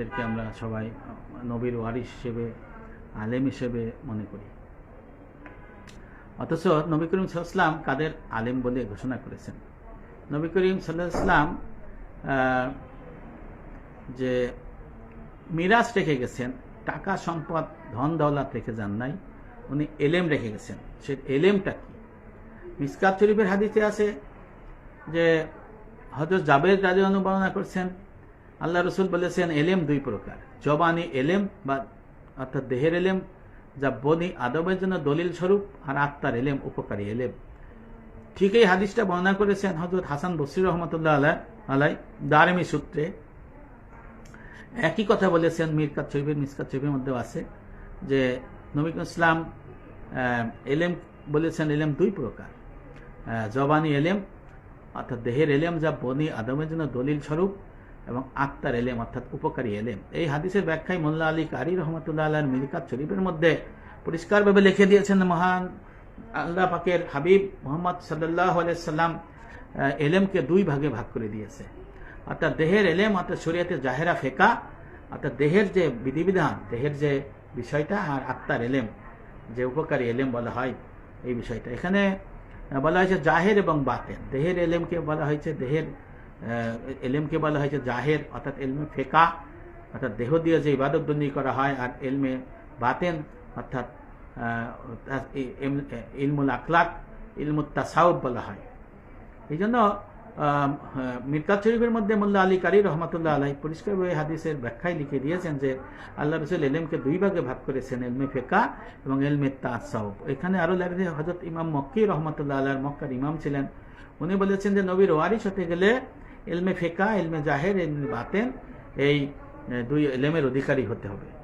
যাদেরকে আমরা সবাই নবীর ওয়ারিস হিসেবে, আলেম হিসেবে মনে করি। অথচ নবী করিম সাল্লাম কাদের আলেম বলে ঘোষণা করেছেন? নবী করিম সাল্লাম যে মিরাজ রেখে গেছেন, টাকা সম্পদ, ধন দৌলত রেখে যান নাই, উনি এলেম রেখে গেছেন। সে এলেমটা কি? মিসকাত শরীফের হাদিসে আছে যে হজরত জাবেদ রাজু বর্ণনা করছেন আল্লাহ রসুল বলেছেন, এলেম দুই প্রকার। জবানি এলেম বা অর্থাৎ দেহের এলেম, যা বনি আদবের জন্য দলিল স্বরূপ, আর আত্মার এলেম, উপকারী এলেম। ঠিক এই হাদিসটা বর্ণনা করেছেন হজরত হাসান বসির রহমতুল্লাহ আলাই আলাই, দারমি সূত্রে। একই কথা বলেছেন মিরকাত শরীফের, মিসকাত শরীফের মধ্যেও আছে যে, নবী ইসলাম এলেম বলেছেন, এলেম দুই প্রকার। জবানি এলেম, অর্থাৎ দেহের এলেম, যা বনি আদমের জন্য দলিল স্বরূপ এবং আত্মার এলেম, অর্থাৎ উপকারী এলেম। এই হাদিসের ব্যাখ্যায় মোল্লা আলী কারি রহমতুল্লাহ আল্লাহ মিরকাত শরীফের মধ্যে পরিষ্কারভাবে লিখে দিয়েছেন মহান আল্লাহ পাকের হাবিব মোহাম্মদ সাল্লাহ সাল্লাম এলেমকে দুই ভাগে ভাগ করে দিয়েছে। অর্থাৎ দেহের এলেম, অর্থাৎ শরীয়তে জাহেরা ফেকা, অর্থাৎ দেহের যে বিধিবিধান, দেহের যে বিষয়টা আর আত্মার এলেম, যে উপকারী এলেম বলা হয় এই বিষয়টা। এখানে বলা হয়েছে জাহের এবং বাতেন। দেহের এলেমকে বলা হয়েছে দেহের এলেমকে বলা হয়েছে জাহের অর্থাৎ এলমে ফেকা, অর্থাৎ দেহ দিয়ে যে ইবাদত বন্দি করা হয়, আর এলমে বাতেন, অর্থাৎ ইলমুল আখলাক ইলমুল তাসাউব বলা হয়। এই জন্য মিরকাত শরীফের মধ্যে মোল্লা আলী কারি রহমতুল্লাহ আলাই পরিষ্কারভাবে হাদিসের ব্যাখ্যায় লিখে দিয়েছেন যে, আল্লাহ রসুল এলেমকে দুই ভাগে ভাগ করেছেন, এলমে ফেকা এবং এলমে তাসাউব। এখানে আরও লেখে হজরত ইমাম মক্কি রহমতুল্লাহ আল্লাহ মক্কার ইমাম ছিলেন। উনি বলেছেন যে, নবীর ওয়ারিস হতে গেলে এলমে ফেকা এলমে জাহের এলমে বাতেন এই দুই এলেমের অধিকারী হতে হবে।